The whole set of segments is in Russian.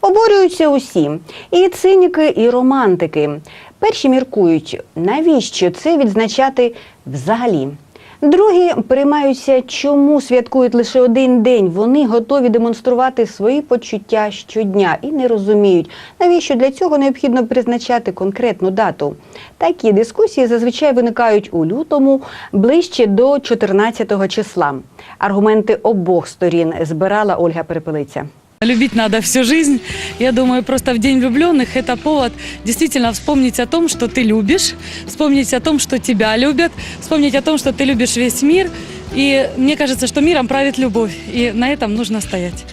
Обурюються усі і циніки, і романтики. Перші міркують, навіщо це відзначати взагалі. Другі переймаються, чому святкують лише один день. Вони готові демонструвати свої почуття щодня і не розуміють, навіщо для цього необхідно призначати конкретну дату. Такі дискусії зазвичай виникають у лютому ближче до 14 числа. Аргументи обох сторін збирала Ольга Перепелиця. Любить надо всю жизнь. Я думаю, просто в День влюбленных это повод действительно вспомнить о том, что ты любишь, вспомнить о том, что тебя любят, вспомнить о том, что ты любишь весь мир. И мне кажется, что миром правит любовь, и на этом нужно стоять.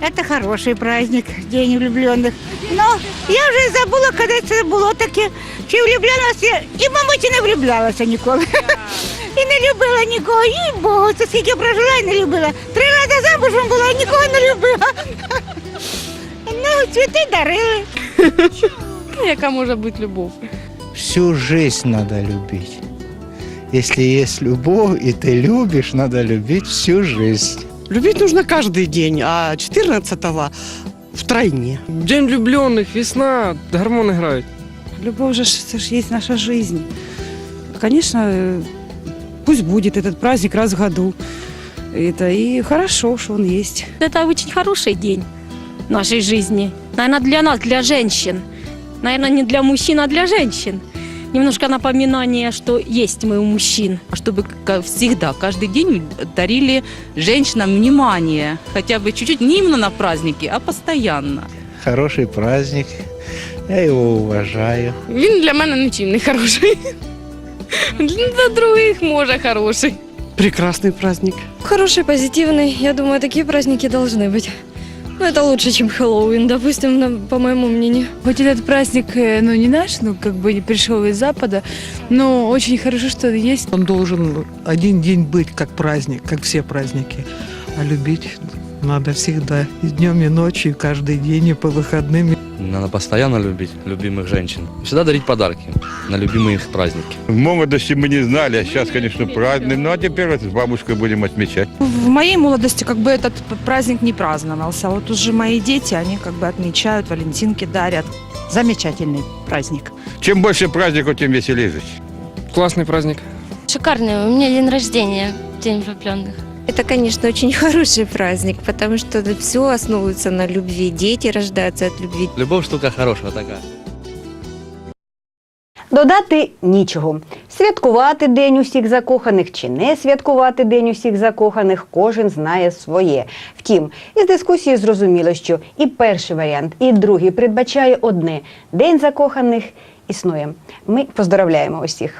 Это хороший праздник, День влюбленных. Но я вже і забула, коли це було таке. Чи влюблялася я, і, мабуть, і не влюблялася ніколи. І не любила нікого. І Богу, це скільки прожила і не любила. Три рази замужем була і нікого не любила. Ну, цвіти дарили. Яка може бути любов? Всю жизнь надо любить. Если есть любовь, и ты любишь, надо любить всю жизнь. Любить нужно каждый день, а 14-го втройне. День влюбленных, весна, гормоны играют. Любовь же, ж- это же есть наша жизнь. Конечно, э, пусть будет этот праздник раз в году. Это и хорошо, что он есть. Это очень хороший день нашей жизни. Наверное, для нас, для женщин. Наверное, не для мужчин, а для женщин. Немножко напоминание, что есть мы у мужчин. чтобы всегда, каждый день дарили женщинам внимание, хотя бы чуть-чуть, не именно на праздники, а постоянно. Хороший праздник. Я его уважаю. Він для мене нічим не хороший. Для других може хороший. Прекрасный праздник. Хороший, позитивный. Я думаю, такие праздники должны быть. Ну, это лучше, чем Хэллоуин, допустим, на- по моему мнению. Хоть этот праздник, э, ну, не наш, ну, как бы не пришел из Запада, но очень хорошо, что есть. Он должен один день быть как праздник, как все праздники. А любить надо всегда, и днем, и ночью, и каждый день, и по выходным. Надо постоянно любить любимых женщин. Всегда дарить подарки на любимые их праздники. В молодости мы не знали, а сейчас, конечно, праздник. Ну а теперь с бабушкой будем отмечать. В моей молодости как бы этот праздник не праздновался. Вот уже мои дети, они как бы отмечают, валентинки дарят. Замечательний праздник. Чем больше праздников, тем веселее жить. Классный праздник. Шикарный. У меня день рождения, День влюбленных. Это, конечно, очень хороший праздник, потому что все основывается на любви. Дети рождаются от любви. Любовь штука хорошая такая. Додати нічого. Святкувати День усіх закоханих чи не святкувати День усіх закоханих, кожен знає своє. Втім, із дискусії зрозуміло, що і перший варіант, і другий передбачає одне: День закоханих існує. Ми поздоровляємо усіх.